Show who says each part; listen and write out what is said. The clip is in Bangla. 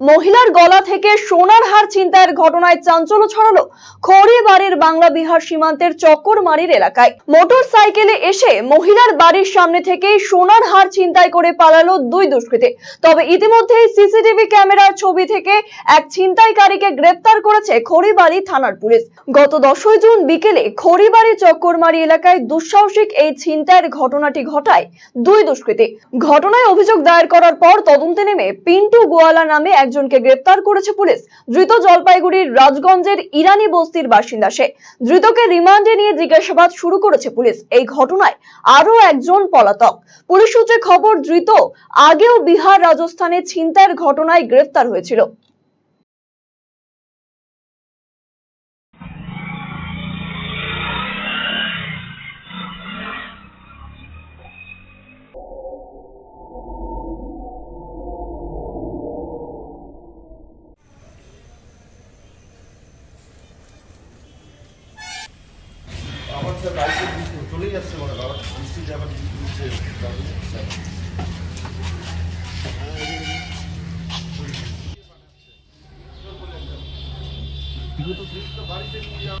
Speaker 1: মহিলার গলা থেকে সোনার হার ছিনতাইয়ের ঘটনায় চাঞ্চল্য ছড়ালো খড়িবাড়ির বাংলা বিহার সীমান্তের চক্করমারির এলাকায়। মোটর সাইকেলে এসে মহিলার বাড়ির সামনে থেকে সোনার হার ছিনতাই করে পালালো দুই দুষ্কৃতী। তবে ইতিমধ্যেই সিসিটিভি ক্যামেরার ছবি থেকে এক ছিনতাইকারীকে গ্রেপ্তার করেছে খড়িবাড়ি থানার পুলিশ। গত দশই জুন বিকেলে খড়িবাড়ি চক্করমারি এলাকায় দুঃসাহসিক এই ছিনতাইয়ের ঘটনাটি ঘটায় দুই দুষ্কৃতী। ঘটনায় অভিযোগ দায়ের করার পর তদন্তে নেমে পিন্টু গোয়ালা নামে একজনকে গ্রেপ্তার করেছে পুলিশ। ধৃত জলপাইগুড়ির রাজগঞ্জের ইরানি বস্তির বাসিন্দা সে। ধৃতকে রিমান্ডে নিয়ে জিজ্ঞাসাবাদ শুরু করেছে পুলিশ। এই ঘটনায় আরও একজন পলাতক। পুলিশ সূত্রে খবর, ধৃত আগেও বিহার রাজস্থানে ছিনতাইয়ের ঘটনায় গ্রেপ্তার হয়েছিল।
Speaker 2: স্যার গাড়িতে চলেই যাচ্ছে মনে হয়। বৃষ্টি যাবার বৃষ্টি বাড়িতে নিয়ে যাও